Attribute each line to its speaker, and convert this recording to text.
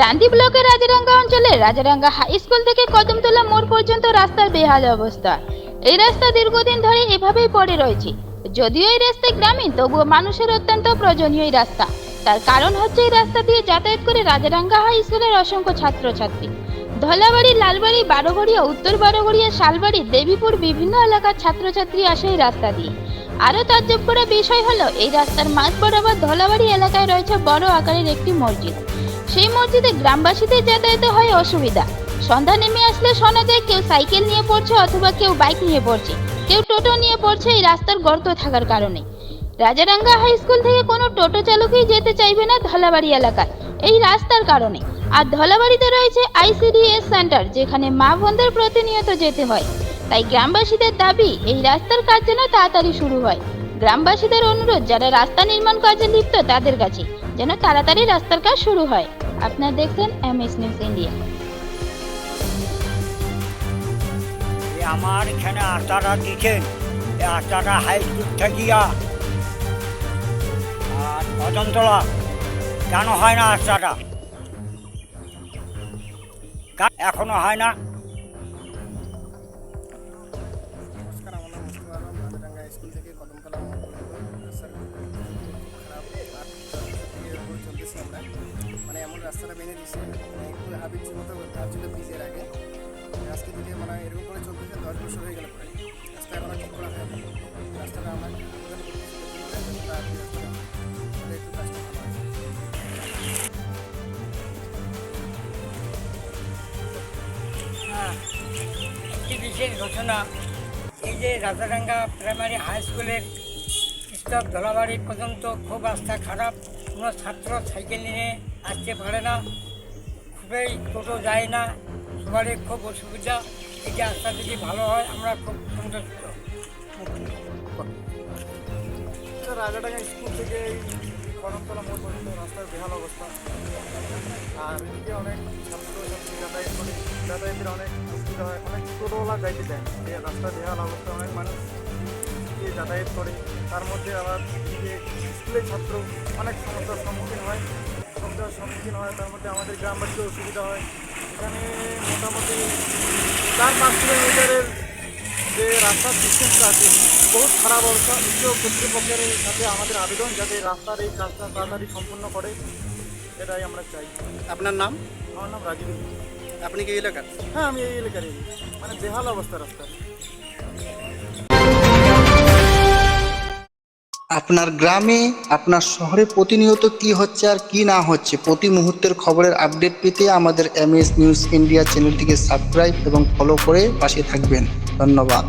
Speaker 1: ক্রান্তি ব্লকের রাজারাঙ্গা অঞ্চলের রাজারাঙ্গা high school থেকে কদমতলা মোড় পর্যন্ত রাস্তার বেহাল অবস্থা। এই রাস্তা দীর্ঘদিন ধরে এভাবেই পড়ে রয়েছে। যদিও এই রাস্তা গ্রামীণ, তবুও মানুষের অত্যন্ত প্রয়োজনীয় এই রাস্তা। তার কারণ হচ্ছে এই রাস্তা দিয়ে যাতায়াত করে রাজারাঙ্গা হাই স্কুলের অসংখ্য ছাত্রছাত্রী। ধলাবাড়ি, লালবাড়ি বারোঘড়িয়া উত্তর বারোঘড়িয়া শালবাড়ি, দেবীপুর বিভিন্ন এলাকার ছাত্রছাত্রী আসে এই রাস্তা দিয়ে। আরও তাজ্জব করা বিষয় হলো, এই রাস্তার মাঝ বরাবর ধলাবাড়ি এলাকায় রয়েছে বড় আকারের একটি মসজিদ। সেই মসজিদে গ্রামবাসীদের যাতায়াতে হয় অসুবিধা। সন্ধ্যা নেমে আসলে শোনা যায় কেউ সাইকেল নিয়ে পড়ছে অথবা কেউ বাইক নিয়ে পড়ছে। কেউ টোটো নিয়ে পড়ছে এই রাস্তার গর্ত থাকার কারণে। রাজারাঙ্গা হাই স্কুল থেকে কোনো টোটো চালকই যেতে চাইবে না ধলাবাড়ি এলাকায়। এই রাস্তার কারণে। আর ধলাবাড়িতে রয়েছে আইসিডিএস সেন্টার, যেখানে মা বোনদের প্রতিনিয়ত যেতে হয়। তাই গ্রামবাসীদের দাবি, এই রাস্তার কাজ যেন তাড়াতাড়ি শুরু হয়। গ্রামবাসীদের অনুরোধ, যারা রাস্তা নির্মাণ কাজে লিপ্ত, তাদের কাছে। যেন তাড়াতাড়ি রাস্তার কাজ শুরু হয়। আপনারা দেখছেন এমএস নিউজ ইন্ডিয়া
Speaker 2: আমার এখানে আটাটা দিচ্ছেন আস্তাটা হাই স্কুল থাকিয়া আর অজন্তলা কেন হয় না আটাটা এখনও হয় না।
Speaker 3: রাস্তাটা ভেঙে দিচ্ছে মানে একটু হাবিজি মতো ভাবছিল ব্রিজের আগে। আজকে থেকে মানে এরকম করে চলতেছে দশ বছর হয়ে গেল প্রায়। রাস্তা এখনও ঠিক করা হয়নি রাস্তাটা আমরা হ্যাঁ,
Speaker 2: একটি বিশেষ ঘোষণা। এই যে রাজাডাঙ্গা প্রাইমারি হাই স্কুলের স্টপ ধলাবাড়ি পর্যন্ত খুব রাস্তা খারাপ। কোনো ছাত্র সাইকেল নিয়ে আসতে পারে না। খুবই টোটো যায় না। সবারই খুব অসুবিধা। এই রাস্তা যদি ভালো হয়, আমরা খুব সন্তুষ্ট।
Speaker 3: রাজাডাঙ্গা স্কুল থেকে কদমতলা মোড় পর্যন্ত রাস্তার বেহাল অবস্থা। আর এদিকে অনেক ছাত্র ছাত্রী যাতায়াত করে। যাতায়াতের অনেক অসুবিধা হয়। অনেক টোটোওয়ালা যাইতে দেয়। রাস্তার বেহাল অবস্থা অনেক মানুষ যাতায়াত করে। তার মধ্যে আবার স্কুলের ছাত্র অনেক সমস্যার সম্মুখীন হয়। সমস্যার সম্মুখীন হয় তার মধ্যে আমাদের গ্রামবাসীর অসুবিধা হয়। এখানে মোটামুটি চার পাঁচ কিলোমিটারের যে রাস্তার সিস্টেমটা আছে বহুত খারাপ অবস্থা। উচ্চ কর্তৃপক্ষের সাথে আমাদের আবেদন যাতে রাস্তার এই কাজটা তাড়াতাড়ি সম্পূর্ণ করে এটাই আমরা চাই।
Speaker 4: আপনার নাম?
Speaker 3: আমার নাম রাজীব।
Speaker 4: আপনি কি এলাকার?
Speaker 3: হ্যাঁ আমি এই এলাকারই। মানে বেহাল অবস্থা রাস্তার।
Speaker 4: আপনার গ্রামে, আপনার শহরে প্রতিনিয়ত কি হচ্ছে আর কি না হচ্ছে, প্রতি মুহূর্তের খবরের আপডেট পেতে আমাদের এমএস নিউজ ইন্ডিয়া চ্যানেলটিকে সাবস্ক্রাইব এবং ফলো করে পাশে থাকবেন। ধন্যবাদ।